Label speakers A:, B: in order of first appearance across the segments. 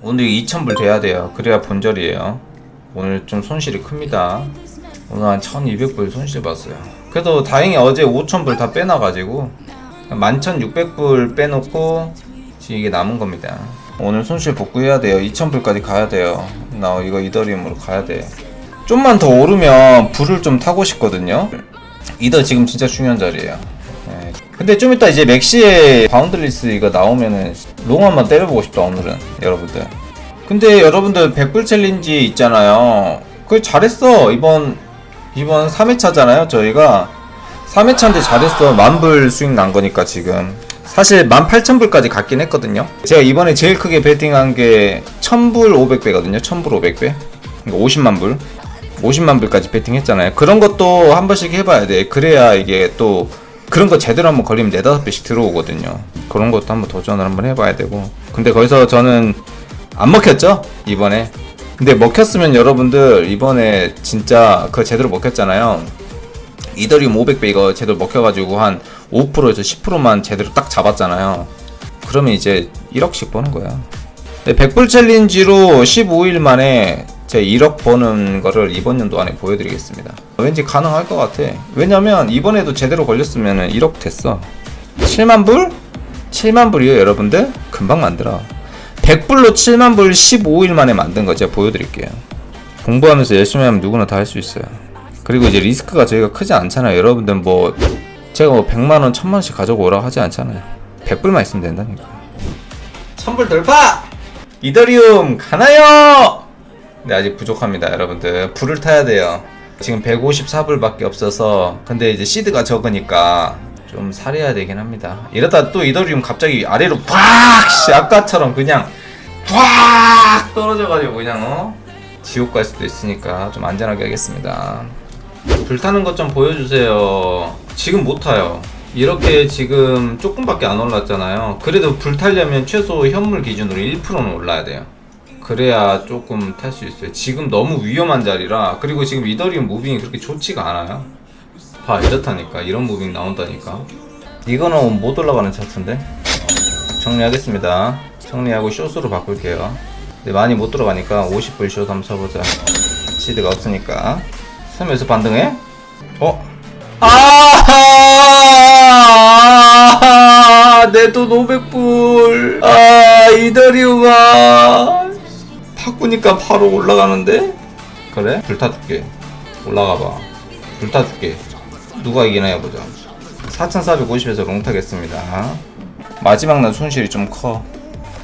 A: 오늘 2,000불 돼야 돼요. 그래야 본절이에요. 오늘 좀 손실이 큽니다. 오늘 한 1,200불 손실 봤어요. 그래도 다행히 어제 5,000불 다 빼놔가지고 11,600불 빼놓고 지금 이게 남은 겁니다. 오늘 손실 복구해야 돼요. 2,000불까지 가야 돼요. 나 이거 이더리움으로 가야 돼. 좀만 더 오르면 불을 좀 타고 싶거든요. 이더 지금 진짜 중요한 자리예요. 네. 근데 좀 이따 이제 맥시의 바운드리스 이거 나오면은 롱 한번 때려보고 싶다 오늘은. 여러분들. 근데 여러분들 100불 챌린지 있잖아요. 그거 잘했어. 이번 이번 3회차잖아요 저희가. 3회차인데 잘했어. 만불 수익 난 거니까 지금. 사실 18,000불까지 갔긴 했거든요. 제가 이번에 제일 크게 베팅한 게 1000불 500배거든요. 1000불 500배. 그러니까 50만 불. 50만 불까지 베팅했잖아요. 그런 것도 한 번씩 해봐야 돼. 그래야 이게 또 그런 거 제대로 한번 걸리면 4, 5배씩 들어오거든요. 그런 것도 한번 도전을 한번 해봐야 되고. 근데 거기서 저는 안 먹혔죠? 이번에. 근데 먹혔으면 여러분들 이번에 진짜 그거 제대로 먹혔잖아요. 이더리움 500배 이거 제대로 먹혀가지고 한 5%에서 10%만 제대로 딱 잡았잖아요. 그러면 이제 1억씩 버는 거야. 근데 100불 챌린지로 15일 만에 제 1억 버는 거를 이번 연도 안에 보여드리겠습니다 왠지 가능할 것 같아 왜냐면 이번에도 제대로 걸렸으면 1억 됐어 7만 불? 7만 불이요 여러분들? 금방 만들어 100불로 7만 불 15일 만에 만든 거 제가 보여드릴게요. 공부하면서 열심히 하면 누구나 다 할 수 있어요. 그리고 이제 리스크가 저희가 크지 않잖아요. 여러분들 뭐 제가 뭐 100만 원, 1000만 원씩 가져오라 하지 않잖아요. 100불만 있으면 된다니까. 1000불 돌파! 이더리움 가나요? 근데 아직 부족합니다, 여러분들. 불을 타야 돼요. 지금 154불밖에 없어서 근데 이제 시드가 적으니까 좀 살해야 되긴 합니다. 이러다 또 이더리움 갑자기 아래로 팍! 씨, 아까처럼 그냥 팍! 떨어져가지고 그냥 어? 지옥 갈 수도 있으니까 좀 안전하게 하겠습니다. 불 타는 것 좀 보여주세요. 지금 못 타요. 이렇게 지금 조금밖에 안 올랐잖아요. 그래도 불 타려면 최소 현물 기준으로 1%는 올라야 돼요. 그래야 조금 탈 수 있어요. 지금 너무 위험한 자리라 그리고 지금 이더리움 무빙이 그렇게 좋지가 않아요. 봐 이렇다니까 이런 무빙 나온다니까 이거는 못 올라가는 차트인데 정리하겠습니다 정리하고 숏으로 바꿀게요 근데 많이 못 들어가니까 50불 숏 한번 쳐보자 시드가 없으니까 설명에서 반등해? 어? 아! 내 돈 500불 아 이더리움아 바꾸니까 바로 올라가는데? 그래? 불 타줄게. 올라가봐. 불 타줄게. 누가 이기나 해보자. 4450에서 롱 타겠습니다. 마지막 날 손실이 좀 커.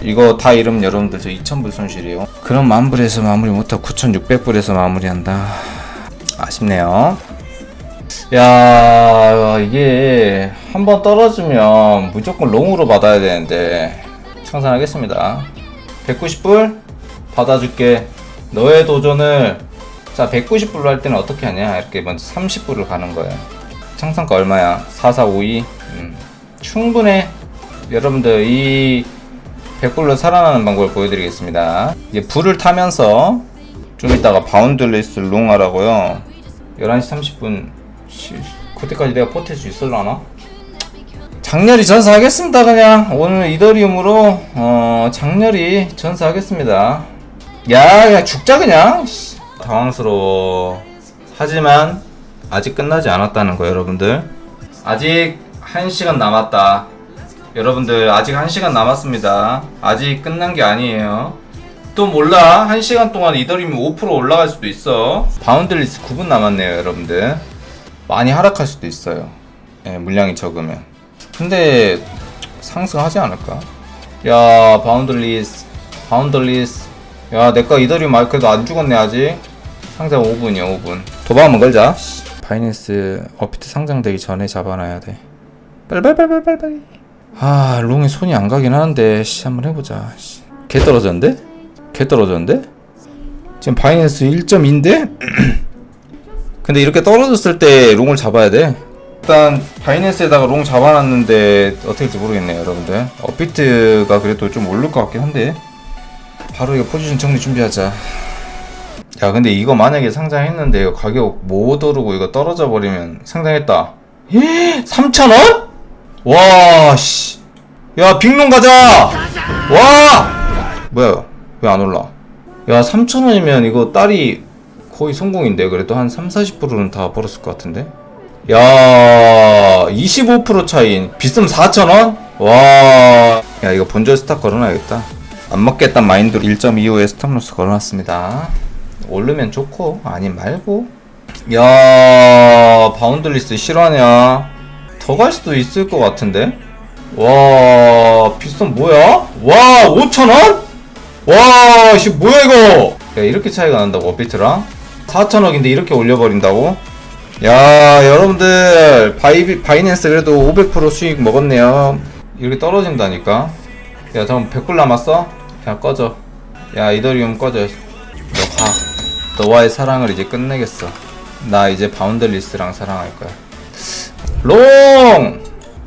A: 이거 다 잃으면 여러분들 저 2000불 손실이에요. 그럼 만불에서 마무리 못하고 9600불에서 마무리한다. 아쉽네요. 야 이게 한 번 떨어지면 무조건 롱으로 받아야 되는데. 청산하겠습니다. 190불 받아줄게. 너의 도전을 자 190불로 할 때는 어떻게 하냐? 이렇게 먼저 30불을 가는 거예요 청산가 얼마야? 4452 음, 충분해. 여러분들 이 100불로 살아나는 방법을 보여드리겠습니다. 이제 불을 타면서 좀 이따가 바운드리스 롱 하라고요. 11시 30분. 그때까지 내가 버틸 수 있을라나? 장렬히 전사하겠습니다 그냥. 오늘 이더리움으로 어 장렬히 전사하겠습니다 야 그냥 죽자 그냥. 씨. 당황스러워. 하지만 아직 끝나지 않았다는 거 여러분들. 아직 1시간 남았다. 여러분들 아직 1시간 남았습니다. 아직 끝난 게 아니에요. 또 몰라. 1시간 동안 이더리움이 5% 올라갈 수도 있어. 바운드리스 9분 남았네요 여러분들. 많이 하락할 수도 있어요. 예, 물량이 적으면. 근데 상승하지 않을까? 야 바운드리스 바운드리스 야 내거 이더리움 아 그래도 안 죽었네 아직 상장 5분이야 5분 도박 한번 걸자 바이낸스 어피트 상장되기 전에 잡아놔야 돼 빨빨빨빨빨빨 아 롱에 손이 안 가긴 하는데 씨 한번 해보자 씨. 개 떨어졌는데? 개 떨어졌는데? 지금 바이낸스 1.2인데? 근데 이렇게 떨어졌을 때 롱을 잡아야 돼 일단 바이낸스에다가 롱 잡아놨는데 어떻게 될지 모르겠네요 여러분들 어피트가 그래도 좀 오를 것 같긴 한데 바로 이거 포지션 정리 준비하자 야 근데 이거 만약에 상장했는데 이거 가격 못 오르고 이거 떨어져 버리면 상장했다 3,000원? 와 씨. 야 빅롱 가자 와 뭐야 왜 안 올라? 야 3,000원이면 이거 딸이 거의 성공인데 그래도 한 3, 40%는 다 벌었을 것 같은데 야, 25% 차이인 비싸면 4,000원? 와. 야, 이거 본절 스탑 걸어놔야겠다. 안 먹겠단 마인드로 1.25에 스탑로스 걸어놨습니다. 오르면 좋고, 아님 말고. 야, 바운드리스 실화냐? 더 갈 수도 있을 것 같은데? 와, 비싼 뭐야? 와, 5,000원? 와, 씨, 뭐야, 이거? 야, 이렇게 차이가 난다고, 업비트랑? 4,000억인데 이렇게 올려버린다고? 야 여러분들 바이, 바이낸스 그래도 500% 수익 먹었네요 이렇게 떨어진다니까 야 잠깐 100불 남았어? 그냥 꺼져 야 이더리움 꺼져 너가 너와의 사랑을 이제 끝내겠어 나 이제 바운들리스랑 사랑할 거야 롱!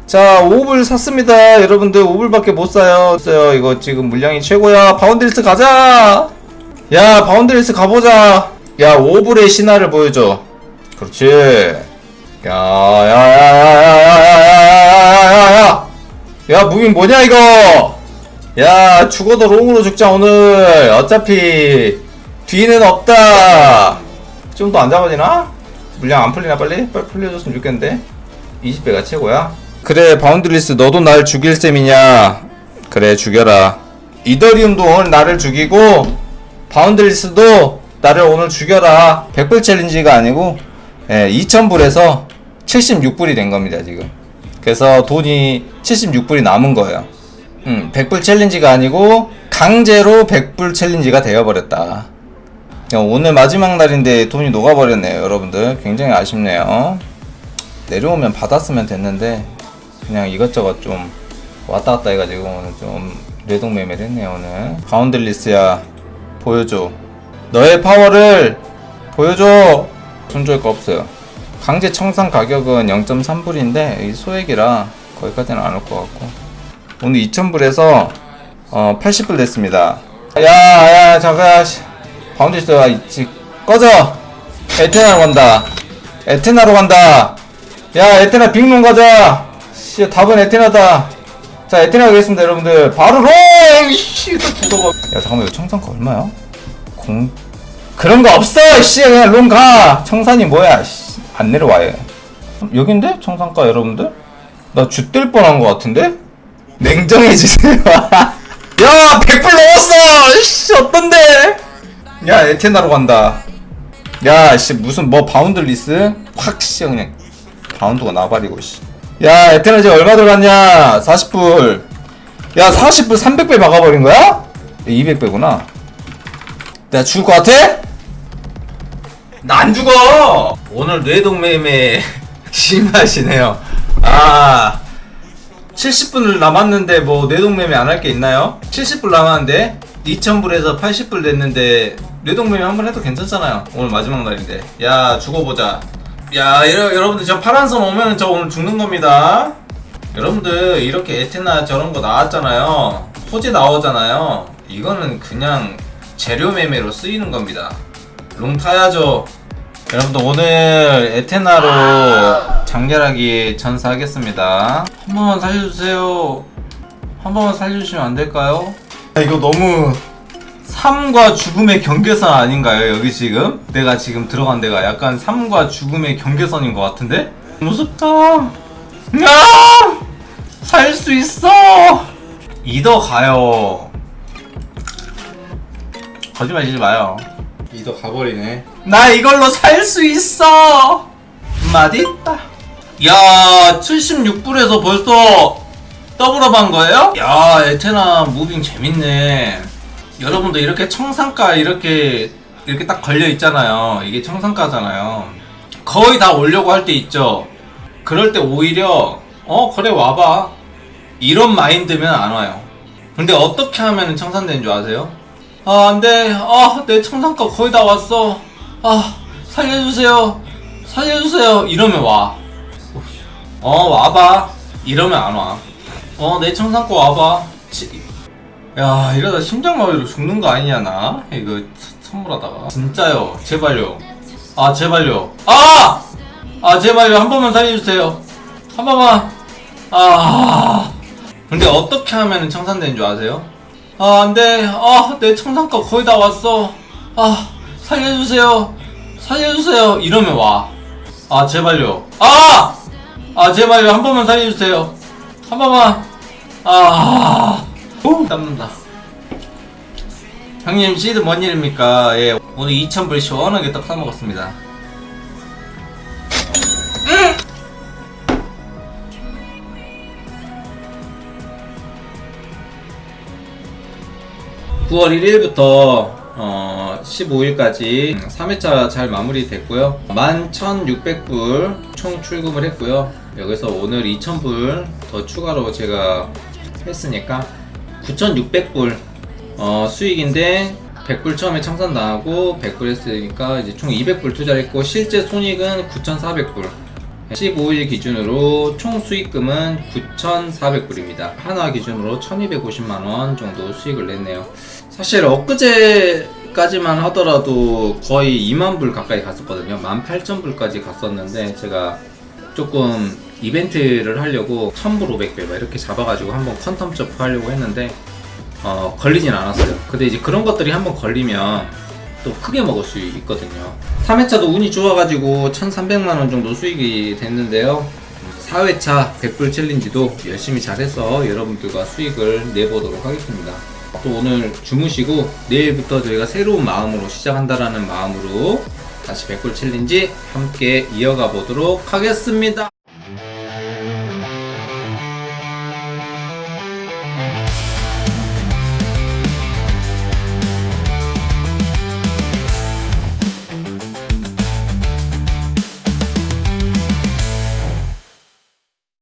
A: 자 5불 샀습니다 여러분들 5불밖에 못 사요 써요 이거 지금 물량이 최고야 바운드리스 가자 야 바운드리스 가보자 야 5불의 신화를 보여줘 그렇지. 야, 야, 야, 야, 야, 야, 야, 야, 야, 야, 야, 무빙 뭐냐 이거? 야, 죽어도 롱으로 죽자 오늘. 어차피 뒤는 없다. 좀 더 안 잡아지나? 물량 안 풀리나 빨리? 빨리 풀려줬으면 좋겠는데. 20배가 최고야. 그래, 바운드리스 너도 날 죽일 셈이냐? 그래, 죽여라. 이더리움도 오늘 나를 죽이고 바운드리스도 나를 오늘 죽여라. 100불 챌린지가 아니고 예, 2,000불에서 76불이 된 겁니다, 지금. 그래서 돈이 76불이 남은 거예요. 음, 100불 챌린지가 아니고 강제로 100불 챌린지가 되어버렸다. 야, 오늘 마지막 날인데 돈이 녹아버렸네요, 여러분들. 굉장히 아쉽네요. 내려오면 받았으면 됐는데 그냥 이것저것 좀 왔다 갔다 해가지고 오늘 좀 뇌동 매매를 했네요, 오늘. 바운들리스야, 보여줘. 너의 파워를 보여줘! 손줄 거 없어요. 강제 청산 가격은 0.3불인데 이 소액이라 거기까지는 안 올 것 같고 오늘 2,000불에서 어 80불 됐습니다. 야 야 잠깐 씨. 바운드 있어. 있지 꺼져. 에테나로 간다. 에테나로 간다. 야 에테나 빅룸 가자. 씨 답은 에테나다. 자 에테나 가겠습니다 여러분들. 바로 롱씨 죽어봐 야 잠깐만 이거 청산가 얼마야? 공 그런 거 없어 씨. 그냥 롱 가. 청산이 뭐야 씨, 안 내려와 얘 여긴데? 청산가 여러분들? 나 쥐 뜰 뻔한 거 같은데 냉정해지세요. 야 100불 넘었어! 씨 어떤데? 야 에테나로 간다. 야 씨 무슨 뭐 바운드 리스? 확 씨 그냥 바운드가 나발이고 씨 야 에테나 지금 얼마 들어갔냐? 40불. 야 40불 300배 박아버린 거야? 200배구나. 내가 죽을 것 같아? 나 안 죽어! 오늘 뇌동매매 심하시네요. 아, 70분을 남았는데 뭐 뇌동매매 안 할 게 있나요? 70불 남았는데 2,000불에서 80불 됐는데 뇌동매매 한 번 해도 괜찮잖아요. 오늘 마지막 날인데. 야, 죽어보자. 야, 여러, 여러분들 저 파란선 오면은 저 오늘 죽는 겁니다. 여러분들 이렇게 에테나 저런 거 나왔잖아요. 토지 나오잖아요. 이거는 그냥 재료 매매로 쓰이는 겁니다. 롱 타야죠. 여러분들 오늘 에테나로 장렬하게 전사하겠습니다. 한 번만 살려주세요. 한 번만 살려주시면 안 될까요? 아, 이거 너무 삶과 죽음의 경계선 아닌가요? 여기 지금 내가 지금 들어간 데가 약간 삶과 죽음의 경계선인 것 같은데? 무섭다. 야! 살수 있어. 이더 가요. 거짓말치지 마요. 이더 가버리네. 나 이걸로 살 수 있어. 맛있다. 야, 76불에서 벌써 더블업 한 거예요? 야, 에테나 무빙 재밌네. 여러분도 이렇게 청산가 이렇게 이렇게 딱 걸려 있잖아요. 이게 청산가잖아요. 거의 다 오려고 할 때 있죠. 그럴 때 오히려 어 그래 와봐 이런 마인드면 안 와요. 근데 어떻게 하면 청산되는 줄 아세요? 아 안돼 아내 청산가 거의 다 왔어 아 살려주세요 살려주세요 이러면 와 어 와봐 이러면 안와어내 청산가 와봐 치- 야 이러다 심장마비로 죽는 거 아니냐 나 이거 서- 선물하다가 진짜요 제발요 아 제발요 아! 아 제발요 한 번만 살려주세요 한 번만 아 근데 어떻게 하면 청산되는 줄 아세요? 아, 안 돼. 아, 내 청산가 거의 다 왔어. 아, 살려주세요. 살려주세요. 이러면 와. 아, 제발요. 아! 아, 제발요. 한 번만 살려주세요. 한 번만. 아, 오, 땀난다. 형님, 시드 뭔 일입니까? 예, 오늘 2,000불 시원하게 딱 사먹었습니다. 9월 1일부터 어, 15일까지 3회차 잘 마무리됐고요. 11,600불 총 출금을 했고요. 여기서 오늘 2,000불 더 추가로 제가 했으니까 9,600불 어, 수익인데 100불 처음에 청산당하고 100불 했으니까 이제 총 200불 투자를 했고 실제 손익은 9,400불 15일 기준으로 총 수익금은 9,400불입니다. 하나 기준으로 1,250만원 정도 수익을 냈네요. 사실 엊그제까지만 하더라도 거의 2만 불 가까이 갔었거든요. 18,000불까지 갔었는데 제가 조금 이벤트를 하려고 1000불, 500불 막 이렇게 잡아가지고 한번 컨텀 점프 하려고 했는데 어, 걸리진 않았어요. 근데 이제 그런 것들이 한번 걸리면 또 크게 먹을 수 있거든요. 3회차도 운이 좋아가지고 1,300만원 정도 수익이 됐는데요. 4회차 100불 챌린지도 열심히 잘해서 여러분들과 수익을 내보도록 하겠습니다. 또 오늘 주무시고 내일부터 저희가 새로운 마음으로 시작한다라는 마음으로 다시 100불 챌린지 함께 이어가 보도록 하겠습니다.